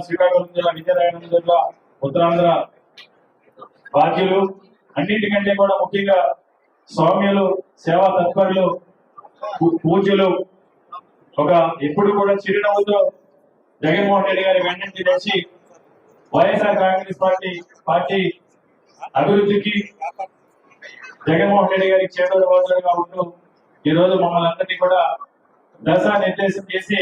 శ్రీకాకుళం జిల్లా విజయనగరం జిల్లా ఉత్తరాంధ్ర బాధ్యులు అన్నింటికంటే కూడా ముఖ్యంగా స్వామ్యులు సేవా తత్పరులు పూజలు ఒక ఎప్పుడు కూడా చిరునవ్వుతో జగన్మోహన్ రెడ్డి గారి వెన్నంటి నడిచి వైఎస్ఆర్ కాంగ్రెస్ పార్టీ పార్టీ అభివృద్ధికి జగన్మోహన్ రెడ్డి గారికి చేదోడు వాదోడుగా ఉంటూ ఈ రోజు మమ్మల్ని అందరినీ కూడా దశ నిర్దేశం చేసి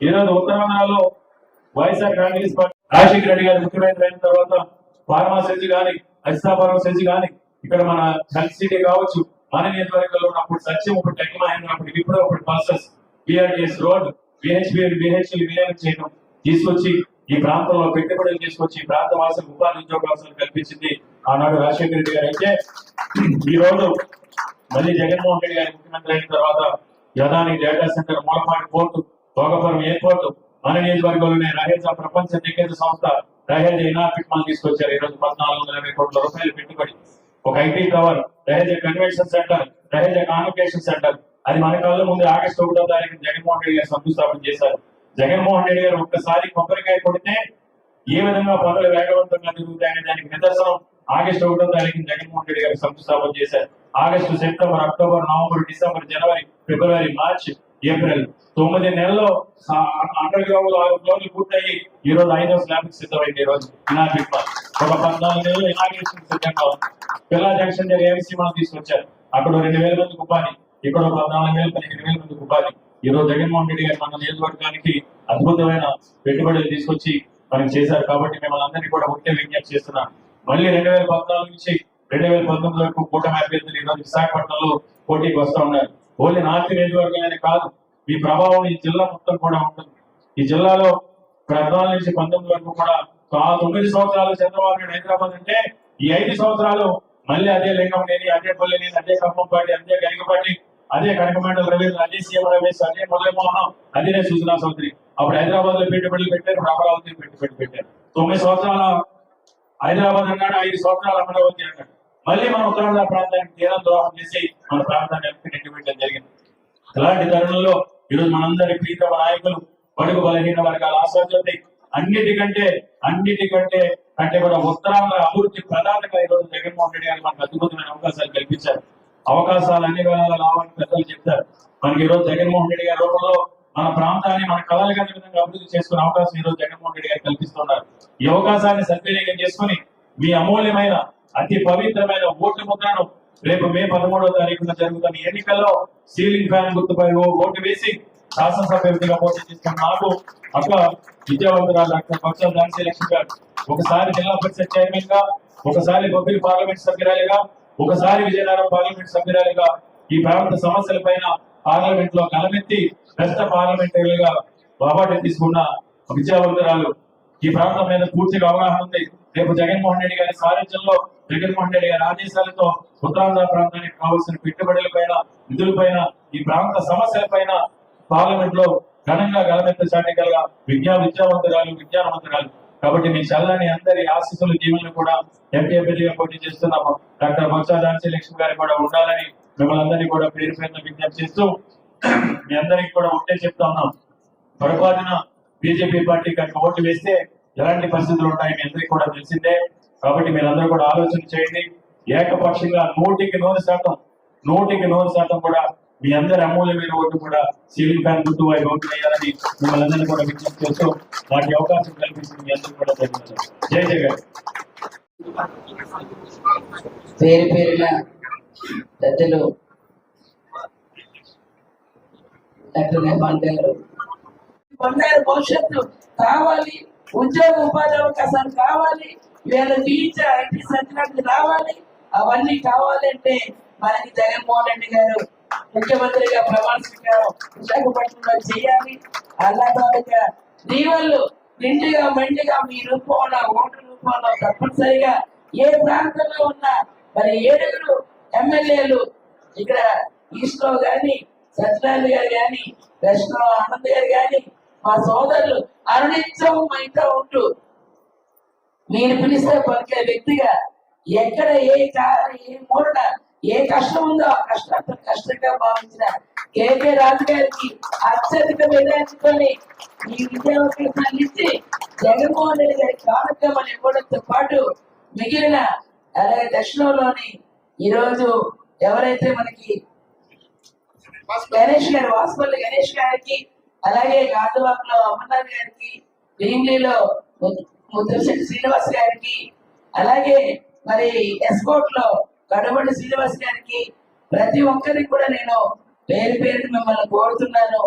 ఈ రోజు ఉత్తరాంధ్రలో వైఎస్ఆర్ కాంగ్రెస్ పార్టీ రాజశేఖర రెడ్డి గారు ముఖ్యమంత్రి అయిన తర్వాత ఫార్మా సెజ్ గాని అజితాపురం సెజ్ గాని ఇక్కడ మన హెల్త్ సిటీ కావచ్చు మన నియోజకవర్గంలో ఉన్నప్పుడు సత్యం ఇప్పుడు టెక్ అప్పుడు ఇప్పుడు అప్పుడు buses BRTS road BHBL BHL విలీనం చేయడం తీసుకొచ్చి ఈ ప్రాంతంలో పెట్టుబడులు తీసుకొచ్చి ఈ ప్రాంత వాసులకు ఉపాధి ఉద్యోగాలు కల్పించింది ఆనాడు రాజశేఖర రెడ్డి గారు. అయితే ఈ రోజు మళ్ళీ జగన్మోహన్ రెడ్డి గారి ముఖ్యమంత్రి అయిన తర్వాత Adani data centre Mulapati port Bhogapuram airport మన నియోజకవర్గంలోనే రహేజా ప్రపంచ దిగ్గజ సంస్థ. రహేజా ఇనార్పిక్ మాల్ తీసుకొచ్చారు. ఈ రోజు పద్నాలుగు వందల యాభై కోట్ల రూపాయలు పెట్టుబడి. ఒక IT tower Raheja convention centre Raheja convocation centre. అది మన కాలంలో ముందు ఆగస్టు ఒకటో తారీఖు జగన్మోహన్ రెడ్డి గారు శంకుస్థాపన చేశారు. జగన్మోహన్ రెడ్డి గారు ఒక్కసారి కొబ్బరికాయ కొడితే ఏ విధంగా పనులు వేగవంతంగా జరుగుతాయనే దానికి నిదర్శనం ఆగస్టు ఒకటో తారీఖు జగన్మోహన్ రెడ్డి గారు శంకుస్థాపన చేశారు. August September October November December జనవరి ఫిబ్రవరి మార్చి ఏప్రిల్ తొమ్మిది నెలల్లో అండర్ గ్రౌండ్ ఫ్లోర్లు పూర్తయి ఈ రోజు ఐదో స్లాబ్ సిద్ధమైంది ఈ రోజు. Inaugurate park. ఒక పద్నాలుగు నెలలు ఇనాగ్రేషన్ సిద్ధంగా ఉంది. పిల్లా జంక్షన్ దగ్గర ఏఎంసీ మనం తీసుకొచ్చారు. అక్కడ రెండు వేల మందికి ఉపాధి ఇక్కడ పద్నాలుగు వేల పదిహేను వేల మందికి ఉపాధి. ఈ రోజు జగన్మోహన్ రెడ్డి గారు మన నియోజకవర్గానికి అద్భుతమైన పెట్టుబడులు తీసుకొచ్చి మనకి చేశారు కాబట్టి మిమ్మల్ని అందరినీ కూడా ఒకటే విజ్ఞప్తి చేస్తున్నాం. మళ్ళీ రెండు వేల పద్నాలుగు నుంచి రెండు వేల పంతొమ్మిది వరకు కూటమి అభ్యర్థులు ఈ రోజు విశాఖపట్నంలో పోటీకి వస్తూ ఉన్నారు. ఓన్లీ నార్త్ నియోజకవర్గమే కాదు మీ ప్రభావం ఈ జిల్లా మొత్తం కూడా ఉంటుంది. ఈ జిల్లాలో పద్నాలుగు నుంచి పంతొమ్మిది వరకు కూడా ఆ తొమ్మిది సంవత్సరాలు చంద్రబాబు నాయుడు హైదరాబాద్ అంటే ఈ ఐదు సంవత్సరాలు మళ్ళీ అదే లింగంనేని అదే పల్లెనేని అదే ఖమ్మంపాటి అదే గరికపాటి అదే కనకమండల రవీంద్ర అదే సీఎం రమేష్ అదే మురళీమోహన్ అదే సుజనా చౌదరి అప్పుడు హైదరాబాద్లో పెట్టుబడులు పెట్టారు అమరావతి పెట్టుబడి పెట్టారు. తొమ్మిది సంవత్సరాల హైదరాబాద్ అన్నాడు ఐదు సంవత్సరాలు అమరావతి అన్నాడు. మళ్ళీ మన ఉత్తరాంధ్ర ప్రాంతానికి తీరం ద్రోహం చేసి మన ప్రాంతాన్ని వెనక్కి నెట్టిపెట్టడం జరిగింది. అలాంటి తరుణంలో ఈరోజు మనందరి ప్రీతమ నాయకులు బడుగు బలహీన వర్గాల ఆశాజ్యోతి అన్నిటికంటే అన్నిటికంటే అంటే మన ఉత్తరాంధ్ర అభివృద్ధి ప్రధానంగా ఈరోజు జగన్మోహన్ రెడ్డి గారు మనకు అద్భుతమైన అవకాశాలు కల్పించారు. అవకాశాలు అన్ని వేళలా రావాలని పెద్దలు చెప్తారు. మనకి ఈరోజు జగన్మోహన్ రెడ్డి గారి రూపంలో మన ప్రాంతాన్ని మన కళలు కాని విధంగా అభివృద్ధి చేసుకునే అవకాశం ఈరోజు జగన్మోహన్ రెడ్డి గారు కల్పిస్తున్నారు. ఈ అవకాశాన్ని సద్వినియోగం చేసుకుని మీ అమూల్యమైన అతి పవిత్రమైన ఓటు ముద్రను రేపు మే పదమూడవ తారీఖున జరుగుతున్న ఎన్నికల్లో సీలింగ్ ఫ్యాన్ గుర్తుపై ఓ ఓటు వేసి శాసనసభ్యుడిగా పోటీ చేస్తున్న నాకు అక్క విద్యావంతురాలు డాక్టర్ పక్షాల ఝాన్సీ లక్ష్మి గారు. ఒకసారి జిల్లా పరిషత్ చైర్మన్గా ఒకసారి బొబ్బిలి పార్లమెంట్ సభ్యురాలిగా ఒకసారి విజయనగరం పార్లమెంట్ సభ్యురాలిగా ఈ ప్రాంత సమస్యల పైన పార్లమెంట్లో కలమెత్తి బెస్ట్ పార్లమెంటరీగా అవార్డు తీసుకున్న విద్యావంతురాలు ఈ ప్రాంతం మీద పూర్తిగా అవగాహన ఉంది. రేపు జగన్మోహన్ రెడ్డి గారి సారథ్యంలో జగన్మోహన్ రెడ్డి గారి ఆదేశాలతో ఉత్తరాంధ్ర ప్రాంతానికి కావాల్సిన పెట్టుబడుల పైన నిధులపైన ఈ ప్రాంత సమస్యల పైన పార్లమెంట్లో ఘనంగా గలమెత్త చాటగల విద్యా విద్యావంతురాలు విజ్ఞానవంతురాలు. కాబట్టి మీ చల్లని అందరి ఆశీస్సులు జీవనలు కూడా ఎంపీ ఎమ్మెల్యేగా పోటీ చేస్తున్నాము. డాక్టర్ బొత్స ఝాన్సీ లక్ష్మి గారు కూడా ఉండాలని మిమ్మల్ని అందరినీ కూడా పేరు పేరున విజ్ఞప్తి చేస్తూ మీ అందరికీ కూడా ఒకటే చెప్తా ఉన్నాం. పొరపాటున బీజేపీ పార్టీ కనుక ఓట్లు వేస్తే ఎలాంటి పరిస్థితులు ఉంటాయి మీ అందరికీ కూడా తెలిసిందే. కాబట్టి మీరందరూ కూడా ఆలోచన చేయండి. ఏకపక్షంగా నూటికి నూరు శాతం నూటికి నూరు శాతం కూడా మీ అందరి అమూల్యమైన ఓటు కూడా సీలింగ్ ఫ్యాన్ గుర్తు వారి ఓటు వేయాలని మిమ్మల్ని అందరినీ కూడా విజ్ఞప్తి చేస్తూ వాటి అవకాశం కల్పించి మీ అందరూ కూడా ధన్యవాదాలు. జై జగన్ పేరు పేరున పెద్దలు డాక్టర్ నిర్మాణ్ గారు బంగారు భవిష్యత్తు కావాలి ఉద్యోగ ఉపాధి అవకాశాలు కావాలి వీళ్ళ టీచర్ ఐటీ సర్టిఫికెట్ రావాలి అవన్నీ కావాలంటే మనకి జగన్మోహన్ రెడ్డి గారు ముఖ్యమంత్రిగా ప్రమాణ స్వీకారం విశాఖపట్నంలో చేయాలి. అలా తాలూకా దీవెళ్ళు నిండుగా మెండుగా మీ రూపంలో ఓటు రూపంలో తప్పనిసరిగా ఏ ప్రాంతంలో ఉన్నా మరి ఏడుగురు ఎమ్మెల్యేలు ఇక్కడ ఈస్ట్లో గాని సత్యనారాయణ గారు కానీ వెస్ట్లో ఆనంద్ గారు కానీ మా సోదరులు అరుణిత్యం మా ఇంట్లో ఉంటూ మీరు పిలిస్తే పలికే వ్యక్తిగా ఎక్కడ ఏ కా- ఏ మూలన ఏ కష్టం ఉందో ఆ కష్టాన్ని కష్టంగా భావించిన కేకే రాజు గారికి అత్యధిక మెజార్టీతోని ఈ విద్యావకాశాలు ఇచ్చి జగన్మోహన్ రెడ్డి గారి కార్యక్రమాలు ఇవ్వడంతో పాటు మిగిలిన అలాగే దక్షిణంలోని ఈరోజు ఎవరైతే మనకి గణేష్ గారు వాసుపల్లి గణేష్ గారికి అలాగే గాజువాకలో అమర్నాథ్ గారికి భీమిలిలో ముద్రశెట్టి శ్రీనివాస్ గారికి అలాగే మరి ఎస్కోట్లో కడబడి శ్రీనివాస్ గారికి ప్రతి ఒక్కరికి కూడా నేను పేరు పేరు మిమ్మల్ని కోరుతున్నాను.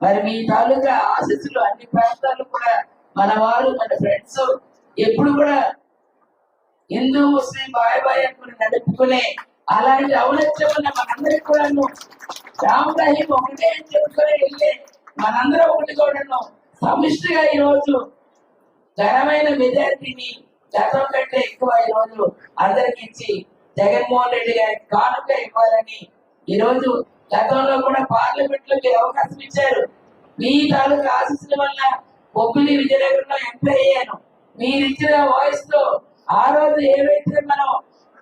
మరి మీ తాలూకా ఆశీస్సులు అన్ని ప్రాంతాలు కూడా మన వారు మన ఫ్రెండ్స్ ఎప్పుడు కూడా హిందూ ముస్లిం బాయ్ బాయ్ అనుకుని నడుపుకునే అలాంటి ఔనత్యం ఉన్న మనందరికి కూడా రామ్ రహీం ఒకటే అని చెప్పుకొని వెళ్ళే. మనందరం ఒకటి చూడండి సమిష్టిగా ఈ ఘనమైన మెజారిటీని గతం కంటే ఎక్కువ ఈ రోజు అందరికి ఇచ్చి జగన్మోహన్ రెడ్డి గారికి కానుక ఇవ్వాలని ఈ రోజు గతంలో కూడా పార్లమెంట్లో మీరు అవకాశం ఇచ్చారు. మీ తాలూకు ఆశీస్సుల వల్ల బొబ్బిలి విజయనగరంలో ఎంపీ అయ్యాను. మీరు ఇచ్చిన వాయిస్తో ఆ రోజు ఏవైతే మనం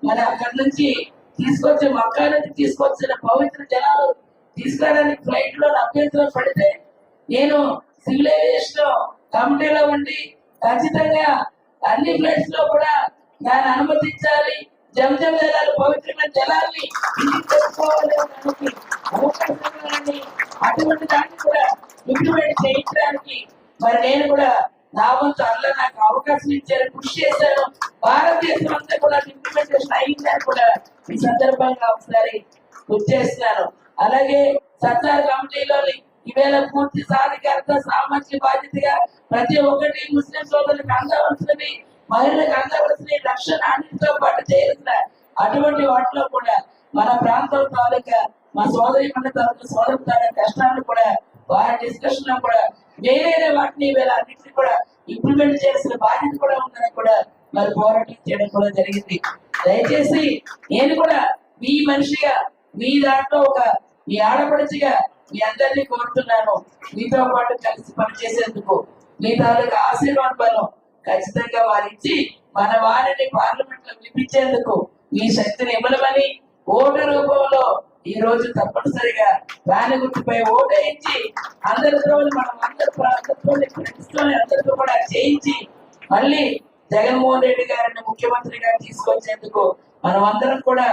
మన అక్కడి నుంచి తీసుకొచ్చి మక్కా నుంచి తీసుకొచ్చిన పవిత్ర జలాలు తీసుకురావడానికి ఫ్లైట్లో అభ్యంతరం పడితే నేను సివిల్ ఏవియేషన్ కమిటీలో ఉండి ఖచ్చితంగా అన్ని ఫ్లైట్స్లో కూడా దాన్ని అనుమతించాలి. జంజం జలాలు పవిత్రమైన జలాల్ని తెలుసుకోవాలి అవకాశం అటువంటి దాన్ని కూడా ఇంప్లిమెంట్ చేయించడానికి మరి నేను కూడా నా వంతు అందులో నాకు అవకాశం ఇచ్చారు కృషి చేశాను. భారతదేశం అంతా కూడా ఇంప్లిమెంటేషన్ అయ్యిందని కూడా ఈ సందర్భంగా ఒకసారి గుర్తు చేస్తున్నాను. అలాగే సత్తార్ కమిటీలోని ఈవేళ పూర్తి సాధికారత సామాజిక బాధ్యతగా ప్రతి ఒక్కటి ముస్లిం సోదరులకు అందవలసినవి మహిళలకు అందవలసిన రక్షణ అన్నింటితో పాటు చేయాల్సిన అటువంటి వాటిలో కూడా మన ప్రాంతం తాలూకా మా సోదరి మన తాలూకా సోదరు తాలూకా కష్టాలను కూడా వారి డిస్కషన్లో కూడా వేరే వాటిని వీళ్ళ అన్నింటినీ కూడా ఇంప్లిమెంట్ చేయాల్సిన బాధ్యత కూడా ఉందని కూడా మరి పోరాటం చేయడం కూడా జరిగింది. దయచేసి నేను కూడా మీ మనిషిగా మీ దాంట్లో ఒక ఈ ఆడపడిచిగా మీ అందరినీ కోరుతున్నాను. మీతో పాటు కలిసి పనిచేసేందుకు మీ తాలూకు ఆశీర్వాద బలం ఖచ్చితంగా వారిచ్చి మన వారిని పార్లమెంట్లో వినిపించేందుకు మీ శక్తిని ఇవ్వమని ఓటు రూపంలో ఈ రోజు తప్పనిసరిగా దాని గుర్తుపై ఓటేయించి అందరితో మనం అందరితో అందరితో అందరితో కూడా చేయించి మళ్ళీ జగన్మోహన్ రెడ్డి గారిని ముఖ్యమంత్రిగా తీసుకొచ్చేందుకు మనం అందరం కూడా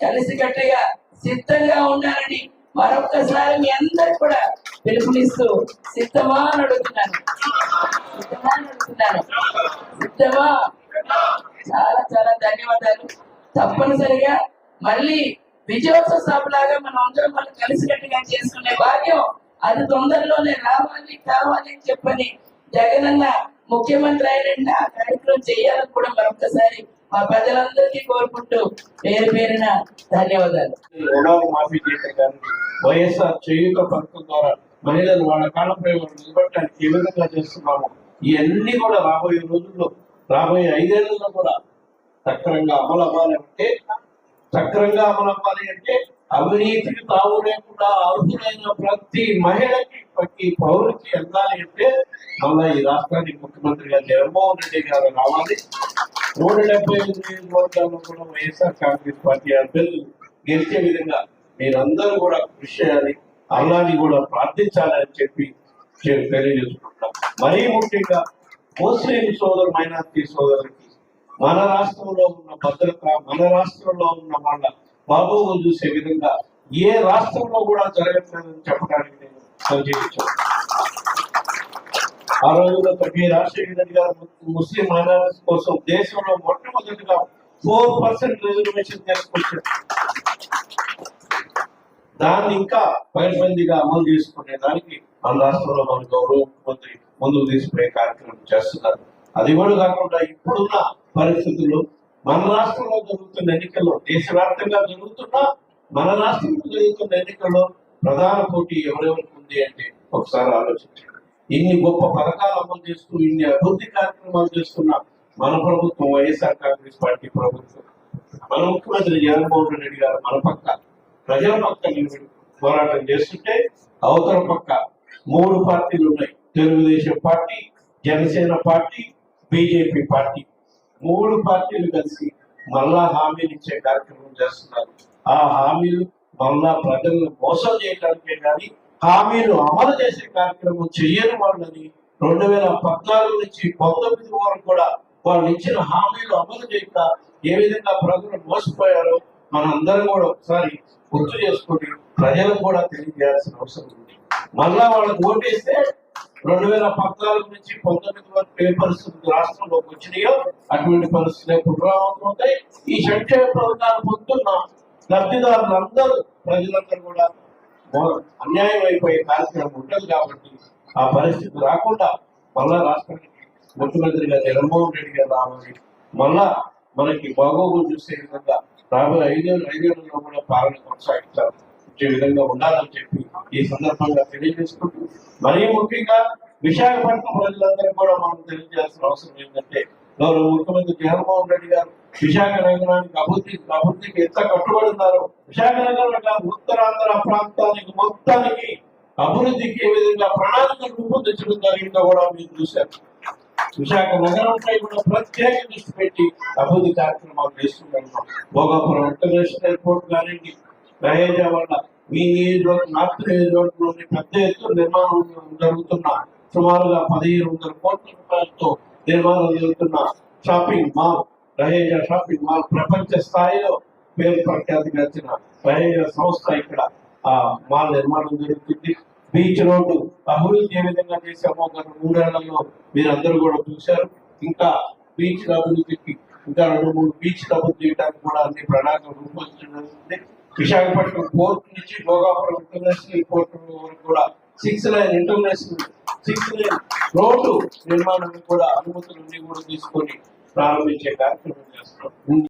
కలిసికట్టుగా సిద్ధంగా ఉండాలని మరొక్కసారి మీ అందరికి కూడా పిలుపునిస్తూ సిద్ధమా అని అడుగుతున్నాను. సిద్ధమా అని అడుగుతున్నాను. సిద్ధమా? చాలా చాలా ధన్యవాదాలు. తప్పనిసరిగా మళ్ళీ విజయోత్సవ సభలాగా మనం అందరం మనం కలిసికట్టుగా చేసుకునే భాగ్యం అది తొందరలోనే రావాలి కావాలి అని చెప్పని జగనన్న ముఖ్యమంత్రి అయిన ఆ కార్యక్రమం చేయాలని కూడా మరొకసారి మా ప్రజలందరికీ కోరుకుంటూ పేరు పేరిన ధన్యవాదాలు. రుణాలు మాఫీ చేసే కానీ వైఎస్ఆర్ చేయూత పథకం ద్వారా మహిళలు వాళ్ళ కాలంపై వాళ్ళు నిలబడటానికి ఏ విధంగా చేస్తున్నాము ఇవన్నీ కూడా రాబోయే రోజుల్లో రాబోయే ఐదేళ్ళలో కూడా సక్రంగా అమలు అవ్వాలి అంటే సక్రంగా అమలు అవ్వాలి అంటే అవినీతికి తావు లేకుండా అర్హులైన ప్రతి మహిళకి ఈ పౌరుకి వెళ్ళాలి అంటే మళ్ళా ఈ రాష్ట్రానికి ముఖ్యమంత్రిగా జగన్మోహన్ రెడ్డి గారు రావాలి. నూట డెబ్బై ఎనిమిది నియోజకవర్గాల్లో కూడా వైఎస్ఆర్ కాంగ్రెస్ పార్టీ అభ్యర్థులు గెలిచే విధంగా మీరందరూ కూడా కృషి చేయాలి అల్లాని కూడా ప్రార్థించాలి అని చెప్పి తెలియజేసుకుంటాం మరీ ముఖ్యంగా ముస్లిం సోదరు మైనార్టీ సోదరులకి మన రాష్ట్రంలో ఉన్న భద్రత మన రాష్ట్రంలో ఉన్న వాళ్ళ బాబు చూసే విధంగా ఏ రాష్ట్రంలో కూడా జరగట్లేదని చెప్పడానికి నేను సంజీవించాను ఆ రోజుల్లో మీ రాజశేఖర రెడ్డి గారు ముస్లిం మైనారిటీస్ కోసం దేశంలో మొట్టమొదటిగా ఫోర్ పర్సెంట్ రిజర్వేషన్ తీసుకొచ్చారు. దాన్ని ఇంకా పైబందిగా అమలు చేసుకునే దానికి మన రాష్ట్రంలో మన గౌరవ ముఖ్యమంత్రి ముందుకు తీసుకునే కార్యక్రమం చేస్తున్నారు. అది కూడా కాకుండా ఇప్పుడున్న పరిస్థితుల్లో మన రాష్ట్రంలో జరుగుతున్న ఎన్నికల్లో దేశవ్యాప్తంగా జరుగుతున్న మన రాష్ట్రంలో జరుగుతున్న ఎన్నికల్లో ప్రధాన పోటీ ఎవరెవరికి ఉంది అంటే ఒకసారి ఆలోచించండి. ఇన్ని గొప్ప పథకాలు అమలు చేస్తూ ఇన్ని అభివృద్ధి కార్యక్రమాలు చేస్తున్న మన ప్రభుత్వం వైఎస్ఆర్ కాంగ్రెస్ పార్టీ ప్రభుత్వం. మన ముఖ్యమంత్రి జగన్మోహన్ రెడ్డి గారు మన పక్క ప్రజల పక్క నిలబడి పోరాటం చేస్తుంటే అవతల పక్క మూడు పార్టీలు ఉన్నాయి. Telugu Desam party Janasena party BJP party. మూడు పార్టీలు కలిసి మళ్ళా హామీలు ఇచ్చే కార్యక్రమం చేస్తున్నారు. ఆ హామీలు మళ్ళా ప్రజలను మోసం చేయడానికే కానీ హామీలు అమలు చేసే కార్యక్రమం చేయని వాళ్ళని రెండు వేల పద్నాలుగు నుంచి పంతొమ్మిది వరకు కూడా వాళ్ళు ఇచ్చిన హామీలు అమలు చేయక ఏ విధంగా ప్రజలు మోసపోయారో మనందరం కూడా ఒకసారి గుర్తు చేసుకుని ప్రజలకు కూడా తెలియజేయాల్సిన అవసరం ఉంది. మళ్ళా వాళ్ళకి ఓటేస్తే రెండు వేల పద్నాలుగు నుంచి పంతొమ్మిది వరకు ఏ పరిస్థితులు రాష్ట్రంలోకి వచ్చినాయో అటువంటి పరిస్థితులే పునరావృతమవుతాయి. ఈ సంక్షేమ పథకాలు పొందుతున్నాం లబ్ధిదారులందరూ ప్రజలందరూ కూడా అన్యాయం అయిపోయే కార్యక్రమం ఉంటుంది కాబట్టి ఆ పరిస్థితి రాకుండా మళ్ళా రాష్ట్రానికి ముఖ్యమంత్రిగా జగన్మోహన్ రెడ్డి గారు రావాలి. మళ్ళా మనకి బాగోగులు చూసే విధంగా రాబోయే ఐదేళ్ళు ఐదేళ్ళలో కూడా పాలన కొనసాగిస్తారు ఇచ్చే విధంగా ఉండాలని చెప్పి ఈ సందర్భంగా తెలియజేసుకుంటూ మరీ ముఖ్యంగా విశాఖపట్నం ప్రజలందరికీ కూడా మనం తెలియజేయాల్సిన అవసరం ఏంటంటే గౌరవ ముఖ్యమంత్రి జగన్మోహన్ రెడ్డి గారు విశాఖ నగరానికి అభివృద్ధి అభివృద్ధికి ఎంత కట్టుబడి ఉన్నారో విశాఖ నగరం కాదు ఉత్తరాంధ్ర ప్రాంతానికి మొత్తానికి అభివృద్ధికి ఏ విధంగా ప్రణాళిక రూపొందించడం జరిగిందో కూడా మీరు చూశారు. విశాఖ నగరంపై కూడా ప్రత్యేక దృష్టి పెట్టి అభివృద్ధి కార్యక్రమాలు చేస్తున్నాం భోగాపురం ఇంటర్నేషనల్ ఎయిర్పోర్ట్ కానివ్వండి రహేజా వల్ల మీ నియోజకవర్గం నార్త్ నియోజకవర్గంలోని పెద్ద ఎత్తున నిర్మాణం జరుగుతున్న సుమారుగా పదిహేను వందల కోట్ల రూపాయలతో నిర్మాణం జరుగుతున్న shopping mall Raheja shopping mall ప్రపంచ స్థాయిలో పేరు ప్రఖ్యాతి గడిచిన రహేజ సంస్థ ఇక్కడ ఆ మాల్ నిర్మాణం జరుగుతుంది. బీచ్ రోడ్డు అభివృద్ధి ఏ విధంగా చేశామో గత మూడేళ్ళలో మీరందరూ కూడా చూశారు. ఇంకా బీచ్ అభివృద్ధికి ఇంకా రెండు మూడు బీచ్ అభివృద్ధి చేయడానికి కూడా అన్ని ప్రణాళిక రూపొందించడం విశాఖపట్నం పోర్ట్ నుంచి భోగాపురం ఇంటర్నేషనల్ పోర్ట్ వరకు కూడా six line international six line road నిర్మాణానికి కూడా అనుమతులన్నీ కూడా తీసుకొని ప్రారంభించే కార్యక్రమం చేస్తున్నాం.